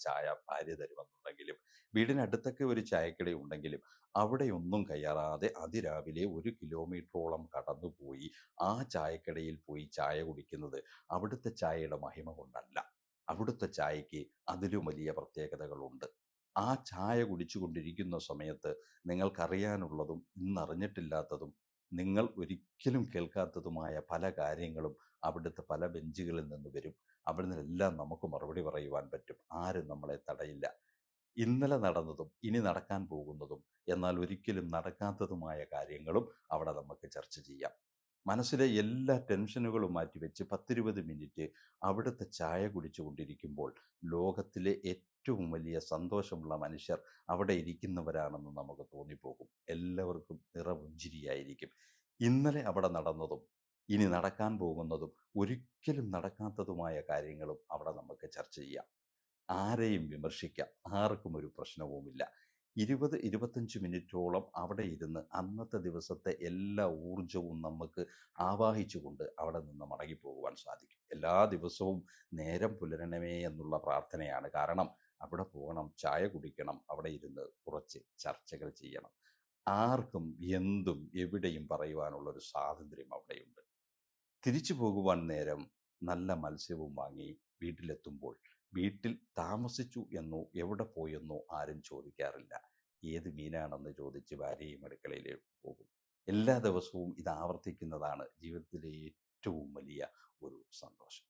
ചായ ഭാര്യ തരുമെന്നുണ്ടെങ്കിലും വീടിനടുത്തൊക്കെ ഒരു ചായക്കട ഉണ്ടെങ്കിലും അവിടെയൊന്നും കയറാതെ അതിരാവിലെ ഒരു കിലോമീറ്ററോളം കടന്നുപോയി ആ ചായക്കടയിൽ പോയി ചായ കുടിക്കുന്നത് അവിടുത്തെ ചായയുടെ മഹിമ കൊണ്ടല്ല. അവിടുത്തെ ചായയ്ക്ക് അതിലും വലിയ പ്രത്യേകതകളുണ്ട്. ആ ചായ കുടിച്ചുകൊണ്ടിരിക്കുന്ന സമയത്ത് നിങ്ങൾക്കറിയാനുള്ളതും ഇന്നറിഞ്ഞിട്ടില്ലാത്തതും നിങ്ങൾ ഒരിക്കലും കേൾക്കാത്തതുമായ പല കാര്യങ്ങളും അവിടുത്തെ പല ബെഞ്ചുകളിൽ നിന്ന് വരും. നിന്നെല്ലാം നമുക്ക് മറുപടി പറയുവാൻ പറ്റും. ആരും നമ്മളെ തടയില്ല. ഇന്നലെ നടന്നതും ഇനി നടക്കാൻ പോകുന്നതും എന്നാൽ ഒരിക്കലും നടക്കാത്തതുമായ കാര്യങ്ങളും അവിടെ നമുക്ക് ചർച്ച ചെയ്യാം. മനസ്സിലെ എല്ലാ ടെൻഷനുകളും മാറ്റിവെച്ച് പത്തിരുപത് മിനിറ്റ് അവിടുത്തെ ചായ കുടിച്ചു കൊണ്ടിരിക്കുമ്പോൾ ലോകത്തിലെ ഏറ്റവും വലിയ സന്തോഷമുള്ള മനുഷ്യർ അവിടെ ഇരിക്കുന്നവരാണെന്ന് നമുക്ക് തോന്നിപ്പോകും. എല്ലാവർക്കും നിറപുഞ്ചിരിയായിരിക്കും. ഇന്നലെ അവിടെ നടന്നതും ഇനി നടക്കാൻ പോകുന്നതും ഒരിക്കലും നടക്കാത്തതുമായ കാര്യങ്ങളും അവിടെ നമുക്ക് ചർച്ച ചെയ്യാം. ആരെയും വിമർശിക്കാം. ആർക്കും ഒരു പ്രശ്നവുമില്ല. ഇരുപത് ഇരുപത്തഞ്ച് മിനിറ്റോളം അവിടെ ഇരുന്ന് അന്നത്തെ ദിവസത്തെ എല്ലാ ഊർജവും നമുക്ക് ആവാഹിച്ചുകൊണ്ട് അവിടെ നിന്ന് മടങ്ങിപ്പോകുവാൻ സാധിക്കും. എല്ലാ ദിവസവും നേരം പുലരണമേ എന്നുള്ള പ്രാർത്ഥനയാണ് കാരണം അവിടെ പോകണം ചായ കുടിക്കണം അവിടെ ഇരുന്ന് കുറച്ച് ചർച്ചകൾ ചെയ്യണം. ആർക്കും എന്തും എവിടെയും പറയുവാനുള്ളൊരു സ്വാതന്ത്ര്യം അവിടെയുണ്ട്. തിരിച്ചു പോകുവാൻ നേരം നല്ല മത്സ്യവും വാങ്ങി വീട്ടിലെത്തുമ്പോൾ വീട്ടിൽ താമസിച്ചു എന്നോ എവിടെ പോയെന്നോ ആരും ചോദിക്കാറില്ല. ഏത് മീനാണെന്ന് ചോദിച്ച് ഭാര്യയും അടുക്കളയിലേക്ക് പോകും. എല്ലാ ദിവസവും ഇത് ആവർത്തിക്കുന്നതാണ് ജീവിതത്തിലെ ഏറ്റവും വലിയ ഒരു സന്തോഷം.